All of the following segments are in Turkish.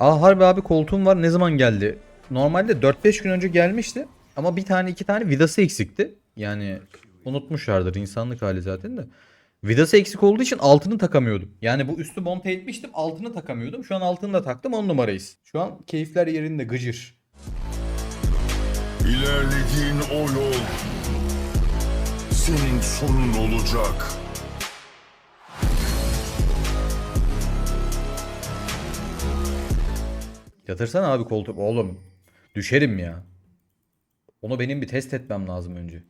Aa harbi abi koltuğum var ne zaman geldi? Normalde 4-5 gün önce gelmişti. Ama bir tane iki tane vidası eksikti. Yani unutmuşlardır insanlık hali zaten de. Vidası eksik olduğu için altını takamıyordum. Yani bu üstü monte etmiştim altını takamıyordum. Şu an altını da taktım 10 numarayız. Şu an keyifler yerinde gıcır. İlerlediğin o yol senin sonun olacak. Yatırsana abi koltuk. Oğlum düşerim ya. Onu benim bir test etmem lazım önce.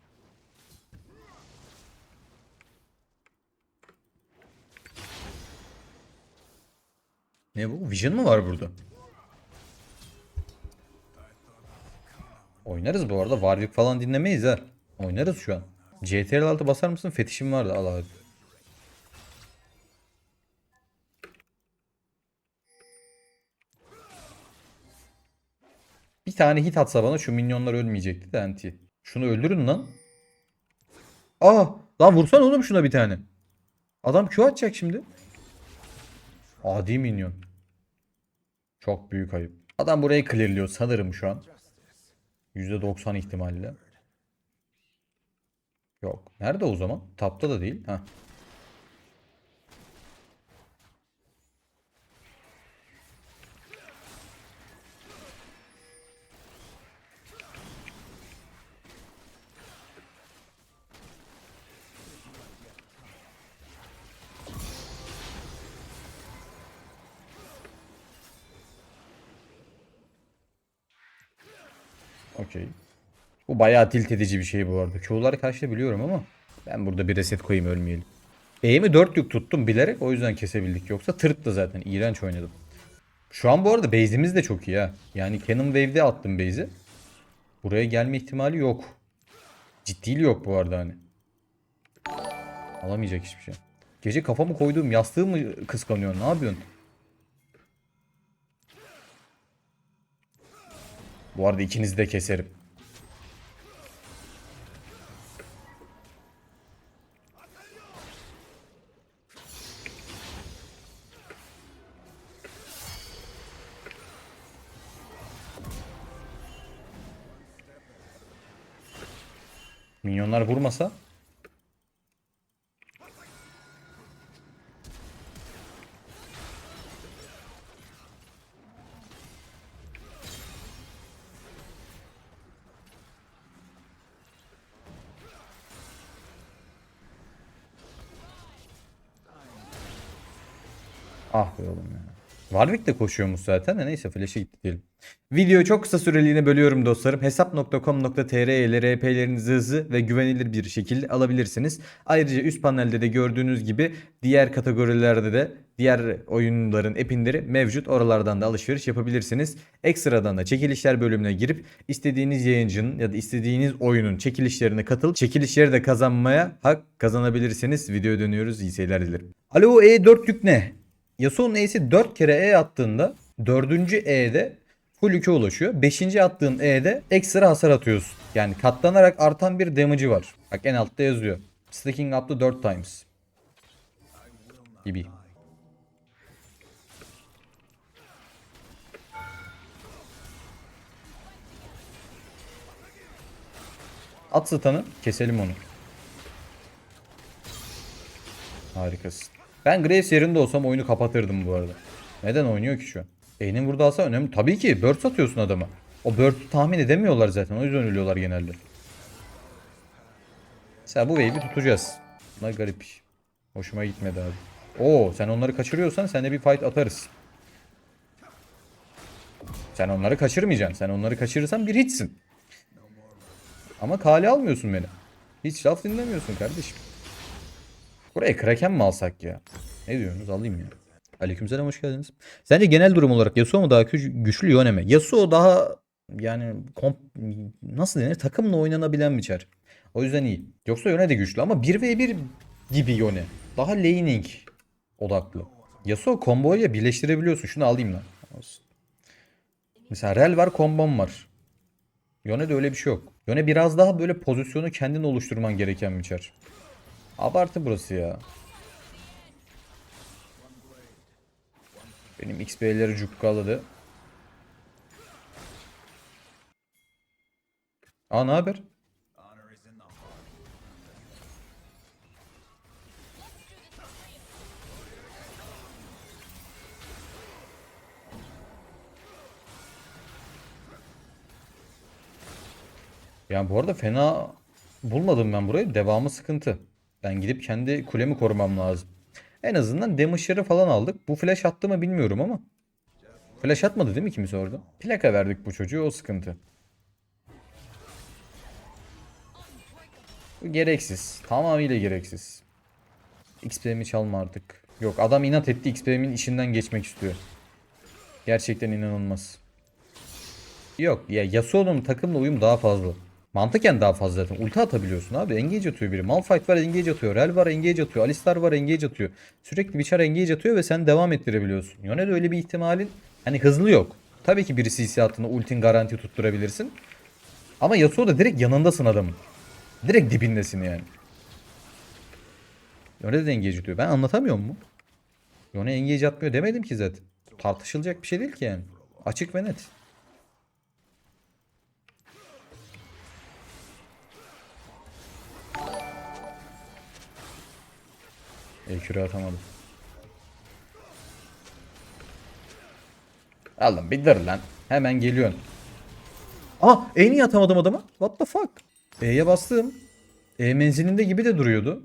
Ne bu? Vision mı var burada? Oynarız bu arada. Warwick falan dinlemeyiz ha. Oynarız şu an. CTRL 6 basar mısın? Fetişim vardı. Al abi. Tane hit atsa bana şu minyonlar ölmeyecekti de anti. Şunu öldürün lan. Aa lan vursan oğlum şuna bir tane. Adam Q atacak şimdi. Adi minyon. Çok büyük ayıp. Adam burayı clearliyor sanırım şu an. %90 ihtimalle. Yok. Nerede o zaman? Tapta da değil. Ha. Okey. Bu bayağı tilt edici bir şey bu arada. Q'ları karşılayabiliyorum ama ben burada bir reset koyayım ölmeyelim. E'mi 4 yük tuttum bilerek o yüzden kesebildik. Yoksa tırt da zaten iğrenç oynadım. Şu an bu arada base'imiz de çok iyi ha. Yani Cannon Wave'de attım base'i. Buraya gelme ihtimali yok. Ciddiliği yok bu arada hani. Alamayacak hiçbir şey. Gece kafamı koyduğum yastığı mı kıskanıyorsun? Ne yapıyorsun? Bu arada ikinizi de keserim. Minyonlar vurmasa Warwick de koşuyormuş zaten de neyse flash'e gitti diyelim. Videoyu çok kısa süreliğine bölüyorum dostlarım. Hesap.com.tr ile RP'lerinizi hızlı ve güvenilir bir şekilde alabilirsiniz. Ayrıca üst panelde de gördüğünüz gibi diğer kategorilerde de diğer oyunların epinleri mevcut. Oralardan da alışveriş yapabilirsiniz. Ekstradan da çekilişler bölümüne girip istediğiniz yayıncının ya da istediğiniz oyunun çekilişlerine katılıp çekilişleri de kazanmaya hak kazanabilirsiniz. Videoya dönüyoruz. İyi seyirler dilerim. Alo E4 yük ne? Yasuo'nun E'si 4 kere E attığında 4. E'de full 2'e ulaşıyor. 5. attığın E'de ekstra hasar atıyorsun. Yani katlanarak artan bir damage'ı var. Bak en altta yazıyor. Stacking up to 4 times. Gibi. At stun'ı keselim onu. Harikasın. Ben Graves yerinde olsam oyunu kapatırdım bu arada. Neden oynuyor ki şu an? E'nin burada alsa önemli. Tabii ki burst atıyorsun adama. O burst'ü tahmin edemiyorlar zaten. O yüzden ölüyorlar genelde. Mesela bu wave'i tutacağız. Bunlar garip. Hoşuma gitmedi abi. Oo sen onları kaçırıyorsan sen de bir fight atarız. Sen onları kaçırmayacaksın. Sen onları kaçırırsan bir hiçsin. Ama kale almıyorsun beni. Hiç laf dinlemiyorsun kardeşim. Buraya Kraken mi alsak ya? Ne diyorsunuz? Alayım ya. Aleykümselam hoş geldiniz. Sence genel durum olarak Yasuo mu daha gü- güçlü Yone mi? Yasuo daha yani komp- nasıl denir? Takımla oynanabilen bir çar. O yüzden iyi. Yoksa Yone de güçlü ama 1v1 gibi Yone. Daha laning odaklı. Yasuo komboyla birleştirebiliyorsun. Şunu alayım lan. Mesela Rel var, kombom var. Yone'de öyle bir şey yok. Yone biraz daha böyle pozisyonu kendin oluşturman gereken bir çar. Abartı burası ya. Benim XP'leri cukkaladı. Aa ne haber? Yani bu arada fena bulmadım ben burayı. Devamı sıkıntı. Ben gidip kendi kulemi korumam lazım. En azından damage'ları falan aldık. Bu flash attı mı bilmiyorum ama. Flash atmadı değil mi kimse orada? Plaka verdik bu çocuğu o sıkıntı. Gereksiz. Tamamıyla gereksiz. XP'mi çalma artık. Yok adam inat etti XP'min işinden geçmek istiyor. Gerçekten inanılmaz. Yok ya Yasuo'nun takımla uyum daha fazla. Mantıken daha fazla zaten. Ulti atabiliyorsun abi. Engage atıyor biri. Malphite var engage atıyor. Rel var engage atıyor. Alistar var engage atıyor. Sürekli bir çar engage atıyor ve sen devam ettirebiliyorsun. Yone'de öyle bir ihtimalin hani hızlı yok. Tabii ki birisi hissiyatını ultin garanti tutturabilirsin. Ama Yasuo'da direkt yanındasın adamın. Direkt dibindesin yani. Yone de engage atıyor. Ben anlatamıyor mu? Yone engage atmıyor demedim ki zaten. Tartışılacak bir şey değil ki yani. Açık ve net. Ekürü atamadım. Aldım bir dur lan. Hemen geliyorsun. Aa E niye atamadım adama? What the fuck? E'ye bastım. E menzilinde gibi de duruyordu.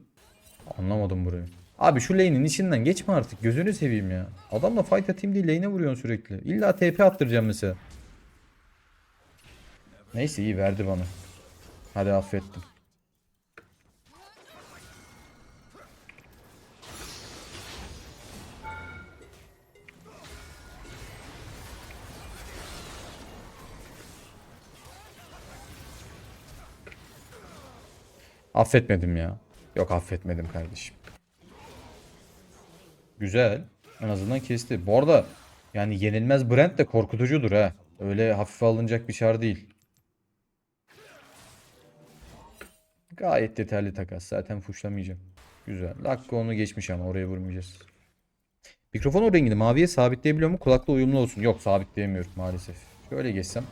Anlamadım burayı. Abi şu lane'in içinden geçme artık. Gözünü seveyim ya. Adamla fight atayım diye lane'e vuruyorsun sürekli. İlla TP attıracağım mesela. Neyse iyi verdi bana. Hadi affettim. Affetmedim ya. Yok affetmedim kardeşim. Güzel. En azından kesti. Bu arada yani yenilmez Brent de korkutucudur ha. Öyle hafife alınacak bir şar değil. Gayet yeterli takas. Zaten fuşlamayacağım. Güzel. Dakika onu geçmiş ama oraya vurmayacağız. Mikrofon o rengini maviye sabitleyebiliyor mu? Kulakla uyumlu olsun. Yok sabitleyemiyorum maalesef. Şöyle geçsem.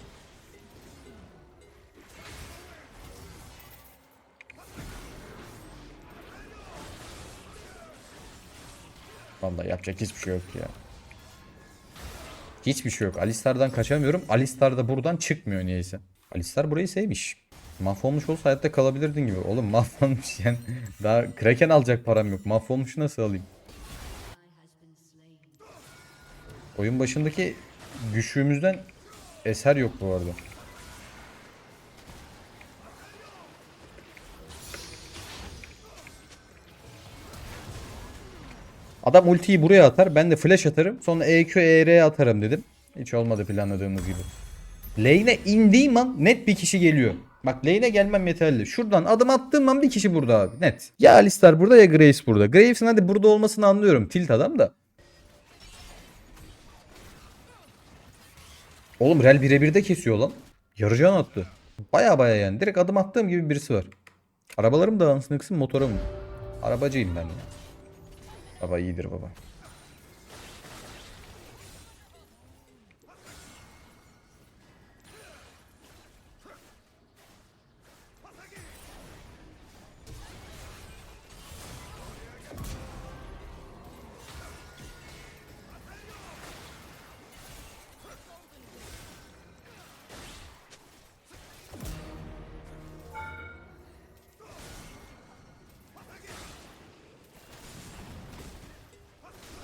Vallahi yapacak hiçbir şey yok ya. Hiçbir şey yok. Alistar'dan kaçamıyorum. Alistar da buradan çıkmıyor niyeyse. Alistar burayı sevmiş. Mahvolmuş olsa hayatta kalabilirdin gibi. Oğlum mahvolmuş yani. Daha Kraken alacak param yok. Mahvolmuşu nasıl alayım? Oyun başındaki güçlüğümüzden eser yok bu arada. Adam ultiyi buraya atar. Ben de flash atarım. Sonra EQ, ER atarım dedim. Hiç olmadı planladığımız gibi. Lane'e indiğim an net bir kişi geliyor. Bak lane'e gelmem yeterli. Şuradan adım attığım an bir kişi burada abi. Net. Ya Alistar burada ya Graves burada. Graves'in hadi burada olmasını anlıyorum. Tilt adam da. Oğlum Rel birebir de kesiyor lan. Yarı can attı. Baya baya yani. Direkt adım attığım gibi birisi var. Arabalarım da ansın motorum. Arabacıyım ben ya. Baba iyidir baba.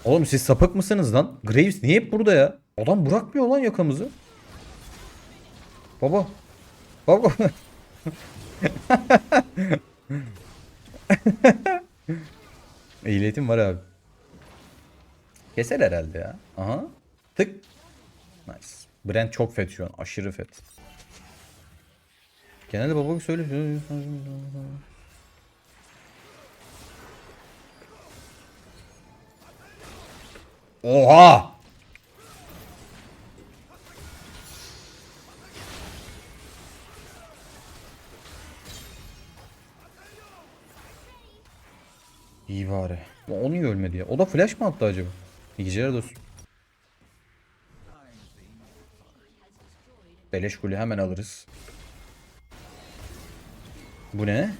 Oğlum siz sapık mısınız lan? Graves niye hep burada ya? Adam bırakmıyor lan yakamızı. Baba. Baba. Ehliyetim var abi. Keser herhalde ya. Aha. Tık. Nice. Brent çok fet şu an. Aşırı fet. Genelde baba söyle. Oha! İyi bari. O niye ölmedi ya? O da flash mı attı acaba? İyi geceler dostum. Beleş kule hemen alırız. Bu ne?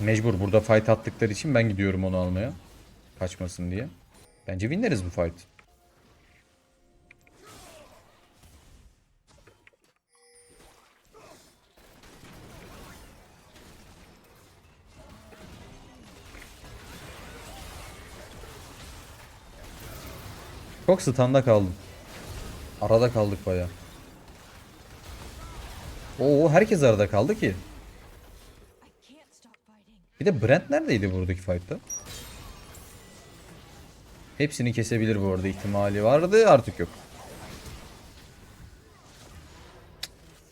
Mecbur burada fight attıkları için ben gidiyorum onu almaya. Kaçmasın diye. Bence winleriz bu fight. Çok standa kaldım. Arada kaldık baya. Oo herkes arada kaldı ki. Bir de Brent neredeydi buradaki fight'ta? Hepsini kesebilir bu arada ihtimali vardı artık yok.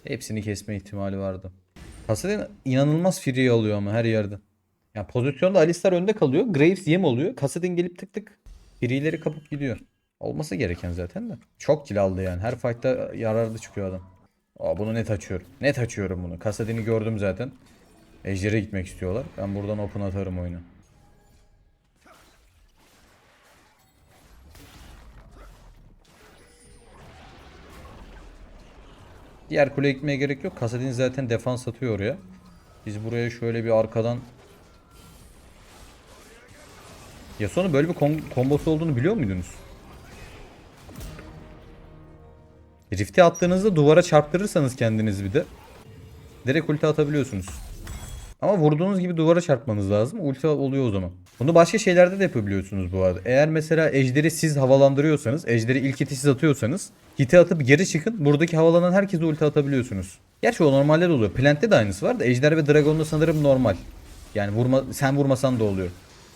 Hepsini kesme ihtimali vardı. Kassadin inanılmaz free alıyor ama her yerde. Yani pozisyonda Alistar önde kalıyor. Graves yem oluyor. Kassadin gelip tık tık free'leri kapıp gidiyor. Olması gereken zaten de. Çok kill aldı yani. Her fight'ta yararlı çıkıyor adam. Aa, bunu net açıyorum. Net açıyorum bunu. Kassadin'i gördüm zaten. Ejder'e gitmek istiyorlar. Ben buradan open atarım oyunu. Diğer kuleye gitmeye gerek yok. Kasadin zaten defans atıyor oraya. Biz buraya şöyle bir arkadan Yasuo'nun böyle bir kom- kombosu olduğunu biliyor muydunuz? Rift'i attığınızda duvara çarptırırsanız kendiniz bir de direkt ulti atabiliyorsunuz. Ama vurduğunuz gibi duvara çarpmanız lazım. Ulti oluyor o zaman. Bunu başka şeylerde de yapabiliyorsunuz bu arada. Eğer mesela ejderi siz havalandırıyorsanız, ejderi ilk hiti siz atıyorsanız, hiti atıp geri çıkın. Buradaki havalanan herkese ulti atabiliyorsunuz. Gerçi o normalde de oluyor. Plant'te de aynısı var da ejder ve dragon'da sanırım normal. Yani vurma, sen vurmasan da oluyor.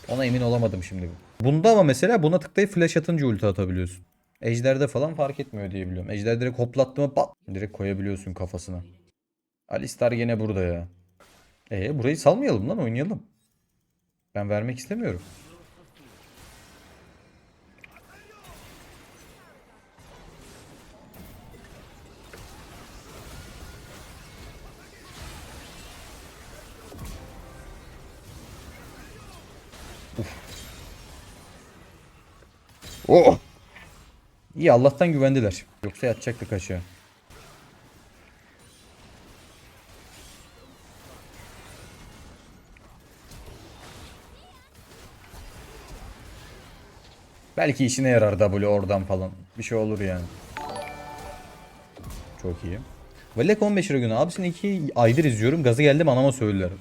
Ona emin olamadım şimdi. Bunda ama mesela buna tıklayıp flash atınca ulti atabiliyorsun. Ejder'de falan fark etmiyor diye biliyorum. Ejder direkt hoplattı mı pat direkt koyabiliyorsun kafasına. Alistar gene burada ya. E burayı salmayalım lan oynayalım. Ben vermek istemiyorum. Uf. Oh. İyi Allah'tan güvendiler. Yoksa yatacaktık aşağı. Belki işine yarar W oradan falan. Bir şey olur yani. Çok iyi. Valek 15 lira günü. Abi seni iki aydır izliyorum. Gazı geldim anama söylüyorum.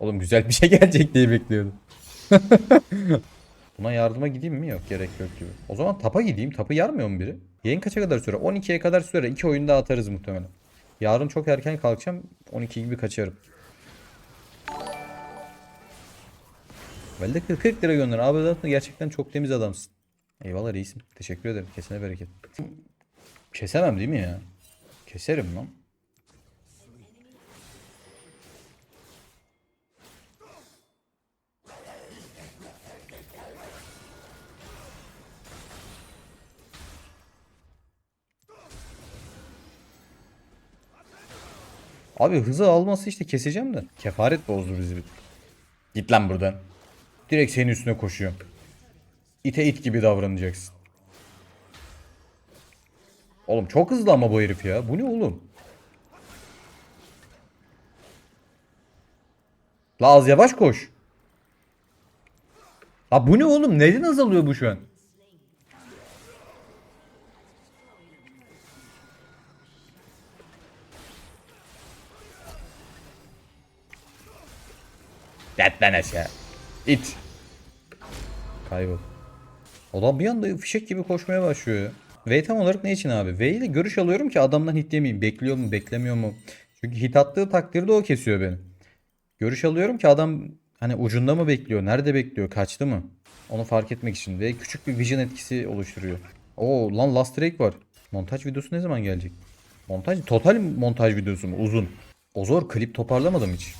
Oğlum güzel bir şey gelecek diye bekliyordum. Buna yardıma gideyim mi? Yok gerek yok gibi. O zaman tapa gideyim. Tapı yarmıyor mu biri? Yayın kaça kadar sürer? 12'ye kadar sürer. 2 oyunda atarız muhtemelen. Yarın çok erken kalkacağım. 12 gibi kaçarım. Valide 40 40 lira gönder. Abi zaten gerçekten çok temiz adamsın. Eyvallah reisim. Teşekkür ederim. Kesene bereket. Kesemem değil mi ya? Keserim lan. Abi hızı alması işte keseceğim de. Kefaret bozdu bizi. Git lan buradan. Direkt senin üstüne koşuyor. İte it gibi davranacaksın. Oğlum çok hızlı ama bu herif ya. Bu ne oğlum? La az yavaş koş. Ha bu ne oğlum? Neden azalıyor bu şu an? Yat lan aşağı. İt. Kaybol. Adam bir anda fişek gibi koşmaya başlıyor. V tam olarak ne için abi? V ile görüş alıyorum ki adamdan hit yemeyeyim. Bekliyor mu beklemiyor mu? Çünkü hit attığı takdirde o kesiyor beni. Görüş alıyorum ki adam hani ucunda mı bekliyor? Nerede bekliyor? Kaçtı mı? Onu fark etmek için. Ve küçük bir vision etkisi oluşturuyor. Oo lan Last Drake var. Montaj videosu ne zaman gelecek? Montaj, total montaj videosu mu? Uzun. O zor klip toparlamadım hiç.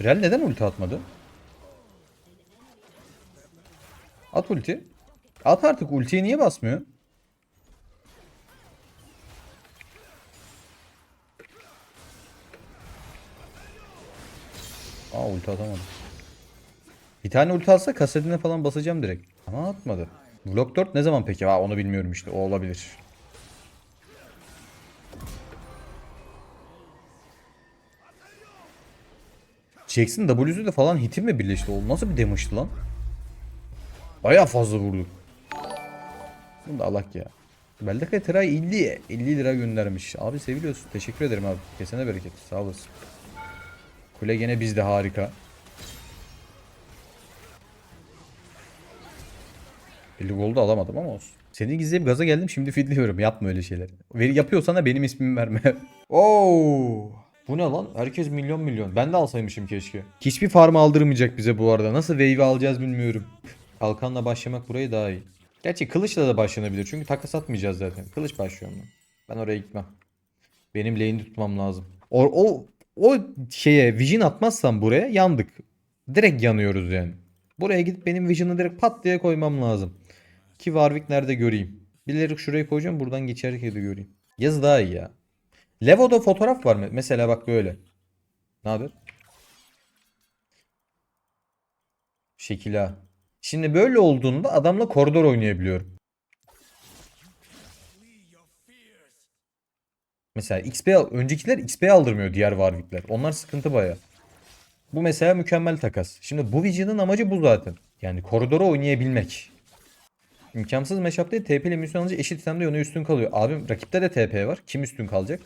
Real neden ulti atmadı? At ulti. At artık ultiye niye basmıyor? Aa ulti atamadı. Bir tane ulti atsa kasetine falan basacağım direkt. Ama atmadı. Blok 4 ne zaman peki? Aa, onu bilmiyorum işte. O olabilir. Jackson W'su de falan hiti mi birleşti? O nasıl bir damage'tı lan? Baya fazla vurdu. Bunu da alak ya. Beldeka Teray 50, 50 lira göndermiş. Abi seviliyorsun. Teşekkür ederim abi. Kesene bereket. Sağ olasın. Kule gene bizde harika. 50 goldu alamadım ama olsun. Seni gizleyip gaza geldim şimdi fidliyorum. Yapma öyle şeyler. Yapıyorsan da benim ismimi verme. Oo. Bu ne lan? Herkes milyon milyon. Ben de alsaymışım keşke. Hiçbir farm aldırmayacak bize bu arada. Nasıl wave alacağız bilmiyorum. Kalkanla başlamak burayı daha iyi. Gerçi kılıçla da başlanabilir. Çünkü takas atmayacağız zaten. Kılıç başlıyorum ben. Ben oraya gitmem. Benim lane'i tutmam lazım. O, o, o şeye vision atmazsam buraya yandık. Direkt yanıyoruz yani. Buraya gidip benim vision'ı direkt pat diye koymam lazım. Ki Warwick nerede göreyim. Bilerek şuraya koyacağım buradan geçerken de göreyim. Yazı daha iyi ya. Levo'da fotoğraf var mı? Mesela bak böyle. Ne haber? Şekil ha. Şimdi böyle olduğunda adamla koridor oynayabiliyorum. Mesela XP öncekiler XP aldırmıyor diğer Warwick'ler. Onlar sıkıntı baya. Bu mesela mükemmel takas. Şimdi bu Vision'ın amacı bu zaten. Yani koridora oynayabilmek. İmkansız matchup'ta TP ile misyon alınca eşit itemde yönü üstün kalıyor. Abim rakipte de TP var. Kim üstün kalacak?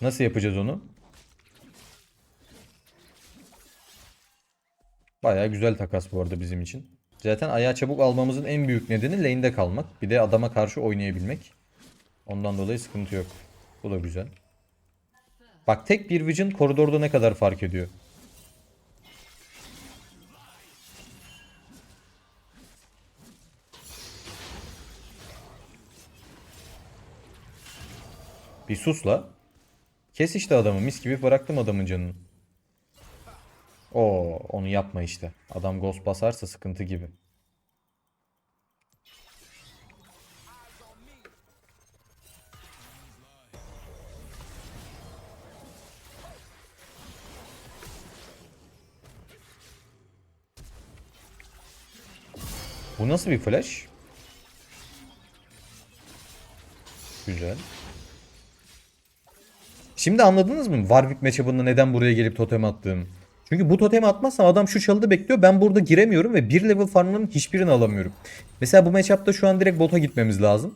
Nasıl yapacağız onu? Baya güzel takas bu arada bizim için. Zaten ayağı çabuk almamızın en büyük nedeni lane'de kalmak. Bir de adama karşı oynayabilmek. Ondan dolayı sıkıntı yok. Bu da güzel. Bak tek bir Vision koridorda ne kadar fark ediyor. Bir sus la. Kes işte adamı. Mis gibi bıraktım adamın canını. Oo, onu yapma işte. Adam ghost basarsa sıkıntı gibi. Bu nasıl bir flash? Güzel. Şimdi anladınız mı Warwick matchup'ında neden buraya gelip totem attığım? Çünkü bu totemi atmazsam adam şu çalıda bekliyor. Ben burada giremiyorum ve bir level farmların hiçbirini alamıyorum. Mesela bu matchup'ta şu an direkt bota gitmemiz lazım.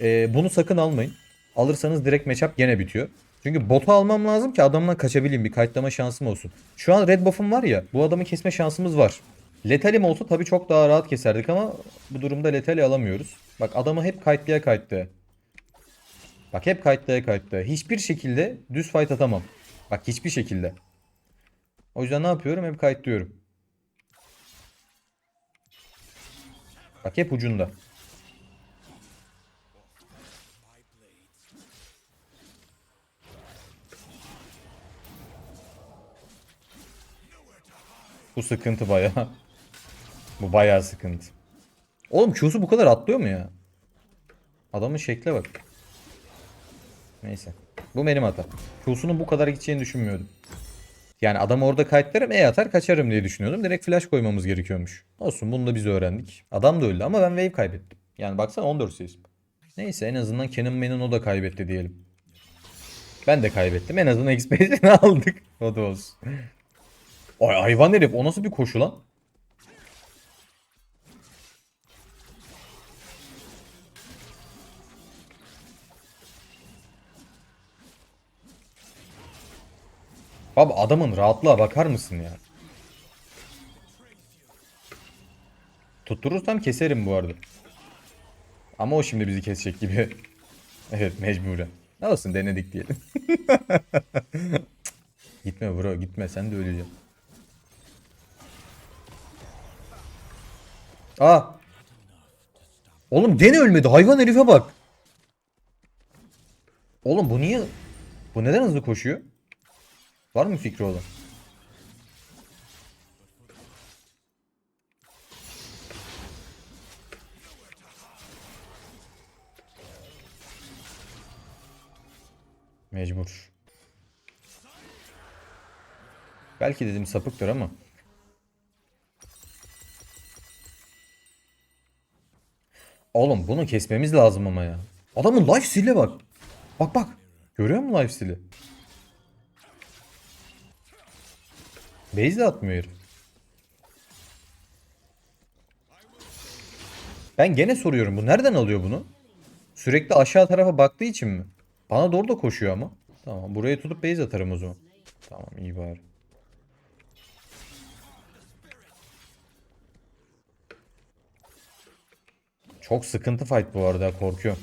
Ee, bunu sakın almayın. Alırsanız direkt matchup gene bitiyor. Çünkü botu almam lazım ki adamdan kaçabileyim. Bir kayıtlama şansım olsun. Şu an red buff'um var ya. Bu adamı kesme şansımız var. Letalim olsa tabii çok daha rahat keserdik ama bu durumda letali alamıyoruz. Bak adamı hep kayıtlaya kayıtlaya. Bak hep kayıtlaya kayıtlaya. Hiçbir şekilde düz fight atamam. Bak hiçbir şekilde. O yüzden ne yapıyorum? Hep kayıtlıyorum. Bak hep ucunda. Bu sıkıntı bayağı. Bu bayağı sıkıntı. Oğlum Q'su bu kadar atlıyor mu ya? Adamın şekle bak. Neyse. Bu benim hata. Q'sunun bu kadar gideceğini düşünmüyordum. Yani adam orada kayıtlarım E atar kaçarım diye düşünüyordum. Direkt flash koymamız gerekiyormuş. Olsun bunu da biz öğrendik. Adam da öldü ama ben wave kaybettim. Yani baksana 14 sayıs. Neyse en azından Kenan Man'in o da kaybetti diyelim. Ben de kaybettim. En azından XP'sini aldık. O da olsun. Ay hayvan herif o nasıl bir koşu lan? Abi adamın rahatlığa bakar mısın ya? Tutturursam keserim bu arada. Ama o şimdi bizi kesecek gibi. evet mecburen. Ne olsun denedik diyelim. gitme bro gitme sen de öleceksin. Aa. Oğlum gene ölmedi hayvan herife bak. Oğlum bu niye? Bu neden hızlı koşuyor? Var mı fikri olan? Mecbur. Belki dedim sapıktır ama. Oğlum bunu kesmemiz lazım ama ya. Adamın life stile bak. Bak bak. Görüyor musun life stili? Base de atmıyor. Ben gene soruyorum bu nereden alıyor bunu? Sürekli aşağı tarafa baktığı için mi? Bana doğru da koşuyor ama. Tamam buraya tutup base atarım o zaman. Tamam iyi bari. Çok sıkıntı fight bu arada korkuyorum.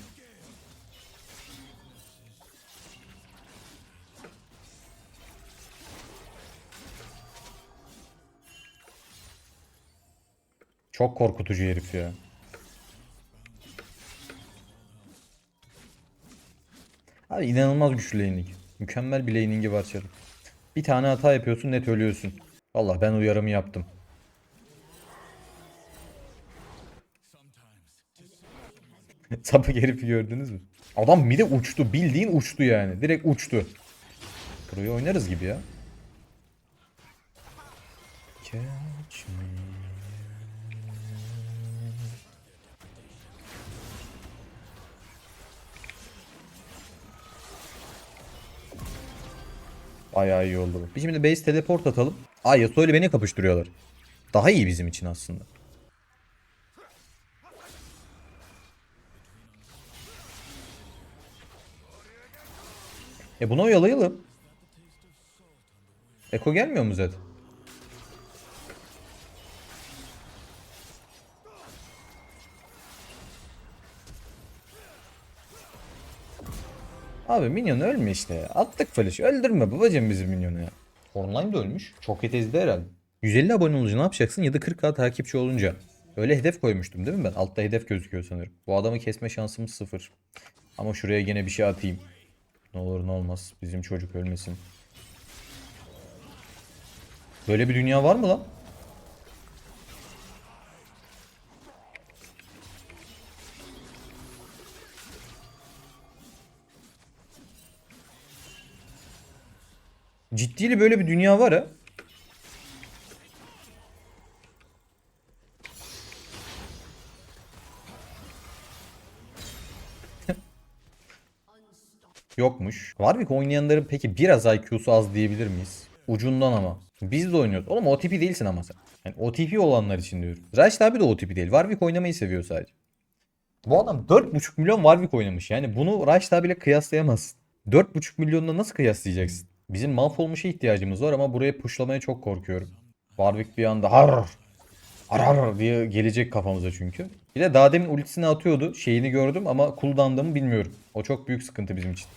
Çok korkutucu herif ya. Abi inanılmaz güçlü laning. Mükemmel bir laning'i var çarım. Bir tane hata yapıyorsun net ölüyorsun. Vallahi ben uyarımı yaptım. Sapık herifi gördünüz mü? Adam bir de uçtu. Bildiğin uçtu yani. Direkt uçtu. Burayı oynarız gibi ya. Catch me. Bayağı iyi oldu bu. Şimdi base teleport atalım. Ay Yasuo ile beni kapıştırıyorlar. Daha iyi bizim için aslında. E buna oyalayalım. Eko gelmiyor mu zaten? Abi minyon ölme işte. Attık flash. Öldürme babacım bizim minyonu ya. Online de ölmüş. Çok ezdi herhalde. 150 abone olunca ne yapacaksın ya da 40k takipçi olunca. Öyle hedef koymuştum değil mi ben? Altta hedef gözüküyor sanırım. Bu adamı kesme şansımız sıfır. Ama şuraya gene bir şey atayım. Ne olur ne olmaz. Bizim çocuk ölmesin. Böyle bir dünya var mı lan? Ciddiyle böyle bir dünya var ha. Yokmuş. Warwick oynayanların peki biraz IQ'su az diyebilir miyiz? Ucundan ama. Biz de oynuyoruz. Oğlum OTP değilsin ama sen. Yani OTP olanlar için diyorum. Raşit abi de OTP değil. Warwick oynamayı seviyor sadece. Bu adam 4.5 milyon Warwick oynamış. Yani bunu Raşit abiyle kıyaslayamazsın. 4.5 milyonla nasıl kıyaslayacaksın? Bizim mahvolmuşa ihtiyacımız var ama buraya pushlamaya çok korkuyorum. Warwick bir anda har har diye gelecek kafamıza çünkü. Bir de daha demin ultisini atıyordu. Şeyini gördüm ama cooldown'da mı bilmiyorum. O çok büyük sıkıntı bizim için.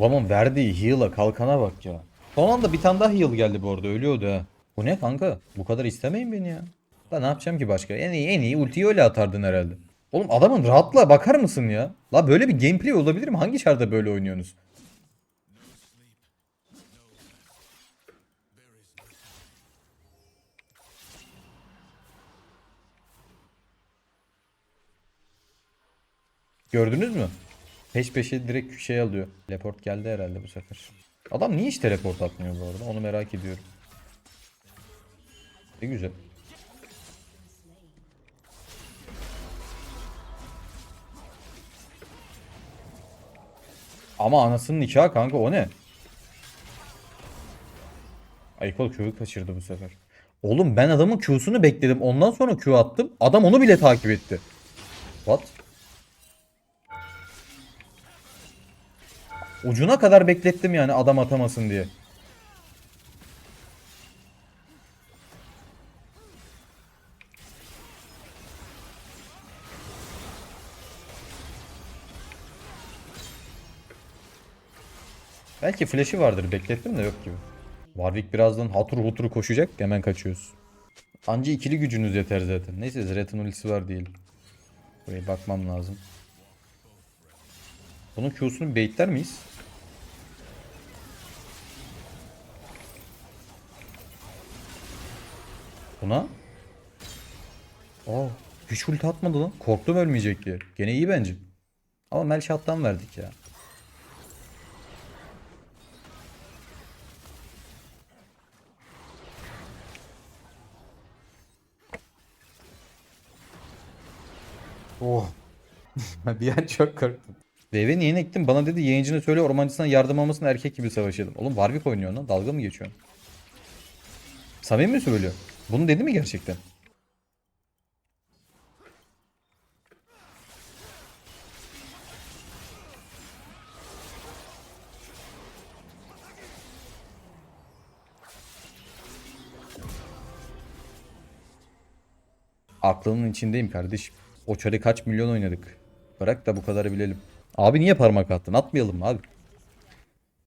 Adamın verdiği heal'a kalkana bak ya. Son anda bir tane daha heal geldi bu arada ölüyordu ha. Bu ne kanka? Bu kadar istemeyin beni ya. Da ne yapacağım ki başka? En iyi en iyi ultiyi öyle atardın herhalde. Oğlum adamın rahatlığa bakar mısın ya? La böyle bir gameplay olabilir mi? Hangi çarda böyle oynuyorsunuz? Gördünüz mü? Peş peşe direkt şey alıyor. Teleport geldi herhalde bu sefer. Adam niye hiç teleport atmıyor bu arada? Onu merak ediyorum. Ne güzel. Ama anasının nikahı kanka o ne? Ayıkol Q'yu kaçırdı bu sefer. Oğlum ben adamın Q'sunu bekledim. Ondan sonra Q attım. Adam onu bile takip etti. What? Ucuna kadar beklettim yani adam atamasın diye. Belki flash'i vardır beklettim de yok gibi. Warwick birazdan hatur hutur koşacak hemen kaçıyoruz. Anca ikili gücünüz yeter zaten. Neyse Zret'in ultisi var değil. Buraya bakmam lazım. Bunun Q'sunu baitler miyiz? Buna? Aa, hiç ulti atmadı lan. Korktum ölmeyecek diye. Gene iyi bence. Ama Melşat'tan verdik ya. Oh. bir an çok korktum. VV niye ektim? Bana dedi yayıncına söyle ormancısına yardım almasın erkek gibi savaşalım. Oğlum Warwick oynuyor lan. Dalga mı geçiyorsun? Samimi mi söylüyor? Bunu dedi mi gerçekten? Aklının içindeyim kardeşim. O çarı kaç milyon oynadık. Bırak da bu kadarı bilelim. Abi niye parmak attın? Atmayalım mı abi?